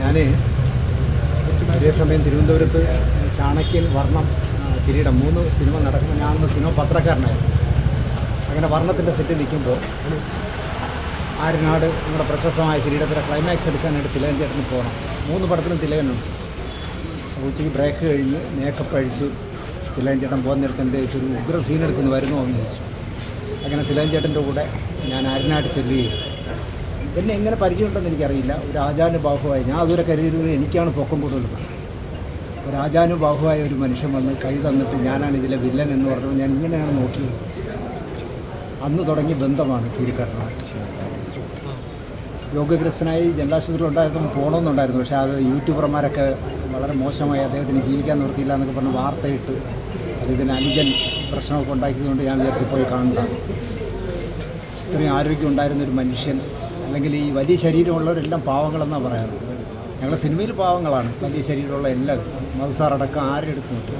ഞാൻ ഒരേ സമയം തിരുവനന്തപുരത്ത് ചാണക്യൻ വർണം കിരീടം മൂന്ന് സിനിമ നടക്കുമ്പോൾ ഞാനൊന്ന് സിനിമ പത്രക്കാരനായിരുന്നു. അങ്ങനെ വർണത്തിന്റെ സെറ്റ് നിൽക്കുമ്പോൾ ആര്യനാട് നമ്മുടെ പ്രശസ്തമായ കിരീടത്തിലെ ക്ലൈമാക്സ് എടുക്കാനായിട്ട് തിലകൻ ചേട്ടന് പോകണം. മൂന്ന് പടത്തിലും തിലകനുണ്ട്. അപ്പോൾ ഉച്ചയ്ക്ക് ബ്രേക്ക് കഴിഞ്ഞ് മേക്കപ്പ് അഴിച്ച് തിലകൻ ചേട്ടൻ പോകുന്നിടത്ത് എന്റെ ഒരു ഉഗ്ര സീൻ എടുക്കുന്നു വരുന്നു എന്ന് ചോദിച്ചു അങ്ങനെ തിലകൻ ചേട്ടന്റെ കൂടെ ഞാൻ ആര്യനാട് ചെല്ലുകയും എന്നെ എങ്ങനെ പരിചയമുണ്ടെന്ന് എനിക്കറിയില്ല. ഒരു ആചാനുബാഹുവായി ഞാൻ അതുവരെ കരുതിയിരുന്നത് എനിക്കാണ് പൊക്കം കൂടുതൽ ഒരു ഒരു മനുഷ്യൻ വന്ന് കൈ തന്നിട്ട് ഞാനാണ് ഇതിലെ വില്ലൻ എന്ന് പറഞ്ഞപ്പോൾ ഞാൻ ഇങ്ങനെയാണ് നോക്കിയത്. അന്ന് തുടങ്ങിയ ബന്ധമാണ് കീരിക്കാട്ടനായിട്ട് യോഗഗ്രസ്തനായി ജനലാശുപത്രിയിൽ ഉണ്ടായിരുന്നു പോകണമെന്നുണ്ടായിരുന്നു പക്ഷേ അത് യൂട്യൂബർമാരൊക്കെ വളരെ മോശമായി അദ്ദേഹത്തിന് ജീവിക്കാൻ നിർത്തിയില്ല എന്നൊക്കെ പറഞ്ഞ് വാർത്തയിട്ട് അത് ഇതിന് അനുജൻ പ്രശ്നമൊക്കെ ഉണ്ടാക്കിയതുകൊണ്ട് ഞാൻ വിചാരിച്ചു പോയി കാണുന്നതാണ്. ഇത്രയും ആരോഗ്യം ഉണ്ടായിരുന്ന ഒരു മനുഷ്യൻ അല്ലെങ്കിൽ ഈ വലിയ ശരീരമുള്ളവരെല്ലാം പാവങ്ങളെന്നാണ് പറയാറ്. ഞങ്ങൾ സിനിമയിൽ പാവങ്ങളാണ്. വലിയ ശരീരമുള്ള എല്ലാവരും മത്സാറടക്കം ആരും എടുത്ത് നോക്കി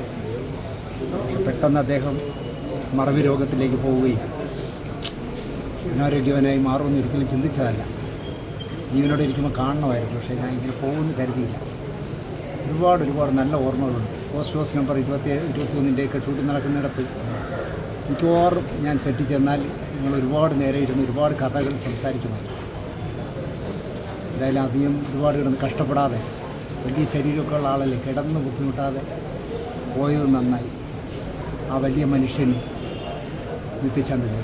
പക്ഷെ പെട്ടെന്ന് അദ്ദേഹം മറവി രോഗത്തിലേക്ക് പോവുകയും അനാരോഗ്യവനായി മാറുമെന്ന് ഒരിക്കലും ചിന്തിച്ചതല്ല. ജീവനോടെ ഇരിക്കുമ്പോൾ കാണണമായിരുന്നു. പക്ഷേ ഞാൻ ഇങ്ങനെ പോകുമെന്ന് കരുതിയില്ല. ഒരുപാട് ഒരുപാട് നല്ല ഓർമ്മകളുണ്ട്. പോസ്റ്റ് ഹൗസ് നമ്പർ ഇരുപത്തി ഇരുപത്തിയൊന്നിന്റെയൊക്കെ ഷൂട്ടിംഗ് നടക്കുന്നിടത്ത് മിക്കവാറും ഞാൻ സെറ്റ് ചെന്നാൽ നിങ്ങൾ ഒരുപാട് നേരെ ഇരുന്ന് ഒരുപാട് കഥകൾ സംസാരിക്കുമായിരുന്നു. എന്തായാലും അധികം ഒരുപാട് കിടന്ന് കഷ്ടപ്പെടാതെ വലിയ ശരീരമൊക്കെ ഉള്ള ആളല്ലേ കിടന്ന് ബുദ്ധിമുട്ടാതെ പോയത് നന്നായി. ആ വലിയ മനുഷ്യന് നിത്യചന്ദ്രൻ